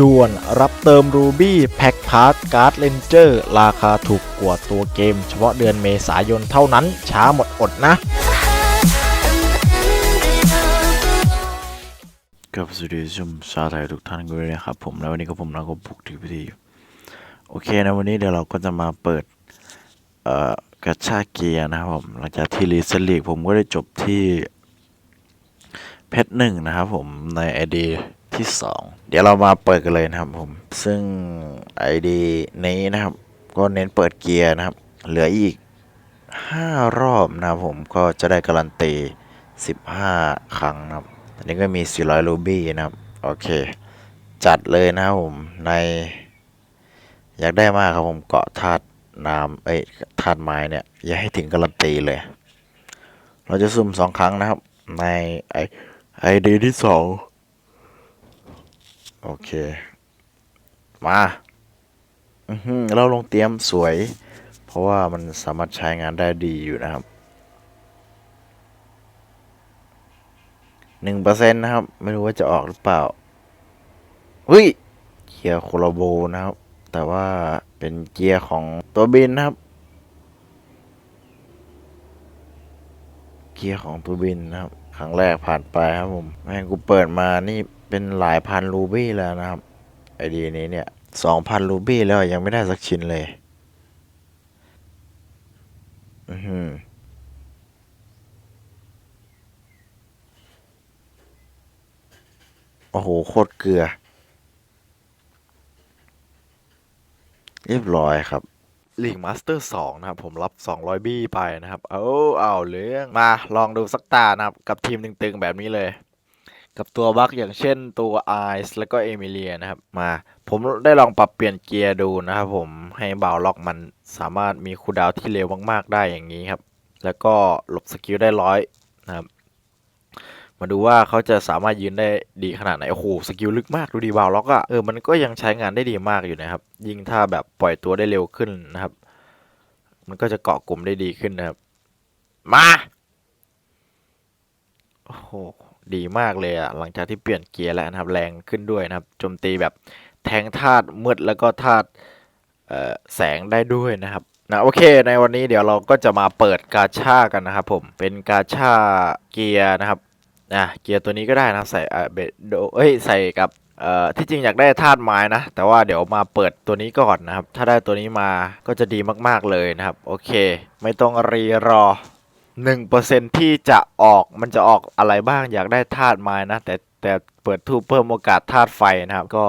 ด่วนรับเติม Ruby แพ็กพาร์ตการ์ดเลนเจอร์ราคาถูกกว่าตัวเกม เฉพาะเดือนเมษายนเท่านั้นช้าหมดอดนะกับสวัสดีชมชาวไทยทุกท่านกันด้วยนะครับผมแล้ววันนี้ก็ผมแล้วก็บุกถึงพิธีโอเคนะวันนี้เดี๋ยวเราก็จะมาเปิดเอ่อกระชาเกียร์นะครับผมหลังจากที่รีเซนลีกผมก็ได้จบที่เพชรหนึ่งนะครับผมในไอดี ที่สองเดี๋ยวเรามาเปิดกันเลยนะครับผม ซึ่งไอดีนี้นะครับ ก็เน้นเปิดเกียร์นะครับ เหลืออีก 5 รอบนะครับผมก็จะได้การันตี 15 ครั้งนะครับ อันนี้ก็มี 400 รูบี้นะครับ โอเค จัดเลยนะครับผม ใน อยากได้มากครับผมเกาะธาตุน้ำเอ้ยธาตุไม้เนี่ย อย่าให้ถึงการันตีเลย เราจะซุ่มสองครั้งนะครับ ในไอไอดีที่สอง โอเค มาอืเราลงเตรียมสวย เพราะว่ามันสามารถใช้งานได้ดีอยู่นะครับหนึ่งเปอร์เซ็นต์นะครับ ไม่รู้ว่าจะออกหรือเปล่าเฮ้ยเกียร์โคลโบนะครับ แต่ว่าเป็นเกียร์ของตัวบินนะครับ เกียร์ของตัวบินนะครับ ครั้งแรกผ่านไปครับผมแม่งกูเปิดมานี่เป็นหลายพันรูบี้แล้วนะครับ ไอดีนี้เนี่ยสองพันรูบี้แล้วยังไม่ได้สักชิ้นเลย อือหือโอ้โห โคตรเกลือ เรียบร้อยครับ ลีกมาสเตอร์2นะครับ ผมรับ 200 บี้ไปนะครับ เอาเอาเรื่องมาลองดูสักตานะครับ กับทีมตึงๆ แบบนี้เลย กับตัวบัคอย่างเช่นตัวไอซ์แล้วก็เอมิเลียนะครับ มาผมได้ลองปรับเปลี่ยนเกียร์ดูนะครับผมให้เบาล็อกมันสามารถมีคูดาวที่เร็วมากๆได้อย่างนี้ครับ แล้วก็หลบสกิลได้ร้อยนะครับ มาดูว่าเขาจะสามารถยืนได้ดีขนาดไหน โอ้โห สกิลลึกมากดูดีวาวล็อกอะเออ มันก็ยังใช้งานได้ดีมากอยู่นะครับ ยิ่งถ้าแบบปล่อยตัวได้เร็วขึ้นนะครับ มันก็จะเกาะกลุ่มได้ดีขึ้นนะครับ มา โอ้โห ดีมากเลยอะหลังจากที่เปลี่ยนเกียร์แล้วนะครับ แรงขึ้นด้วยนะครับ โจมตีแบบแทงธาตุมืดแล้วก็ธาตุแสงได้ด้วยนะครับนะโอเค ในวันนี้เดี๋ยวเราก็จะมาเปิดกาชากันนะครับผม เป็นกาชาเกียร์นะครับ อะเกียร์ตัวนี้ก็ได้นะใส่อ่าเบดโดเอ้ยใส่กับเอ่อที่จริงอยากได้ธาตุไม้นะ แต่ว่าเดี๋ยวมาเปิดตัวนี้ก่อนนะครับ ถ้าได้ตัวนี้มาก็จะดีมากๆเลยนะครับ โอเค ไม่ต้องรีรอหนึ่งเปอร์เซ็นที่จะออกมันจะออกอะไรบ้างอยากได้ธาตุไม้นะ แต่แต่เปิดทูปเพิ่มโอกาสธาตุไฟนะครับ ก็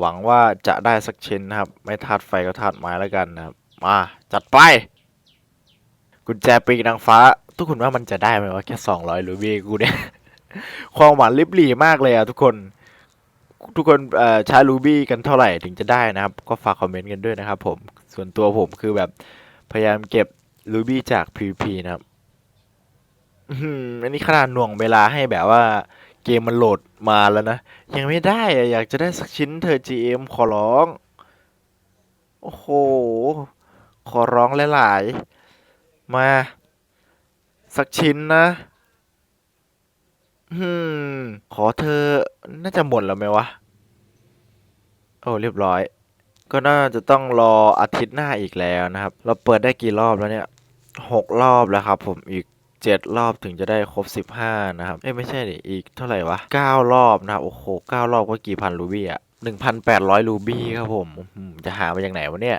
หวังว่าจะได้สักชิ้นนะครับ ไม่ธาตุไฟก็ธาตุไม้แล้วกันนะครับ มาจัดไปกุญแจปีกนางฟ้า ทุกคนว่ามันจะได้ไหมวะแค่สองร้อยรูบี้กูเนี่ย ความหวานลิบหลี่มากเลยอะทุกคน ทุกคนใช้รูบี้กันเท่าไหร่ถึงจะได้นะครับ ก็ฝากคอมเมนต์กันด้วยนะครับ ผม ส่วนตัวผมคือแบบพยายามเก็บรูบี้จาก PVP นะครับอืมอันนี้ขนาดหน่วงเวลาให้แบบว่าเกมมันโหลดมาแล้วนะ ยังไม่ได้อะอยากจะได้สักชิ้นเธอ GM ขอร้อง โอ้โห ขอร้องหลาย ๆ มา สักชิ้นนะ อืม ขอเธอ น่าจะหมดแล้วไหมวะ โอ้ เรียบร้อย ก็น่าจะต้องรออาทิตย์หน้าอีกแล้วนะครับ เราเปิดได้กี่รอบแล้วเนี่ยหกรอบแล้วครับผมอีกเจ็ดรอบถึงจะได้ครบสิบห้านะครับ เอ้ยไม่ใช่ดิอีกเท่าไหร่วะเก้ารอบนะครับ โอ้โหเก้ารอบก็กี่พันรูบี้อะหนึ่งพันแปดร้อยรูบี้ครับผม จะหามาจากไหนวะเนี่ย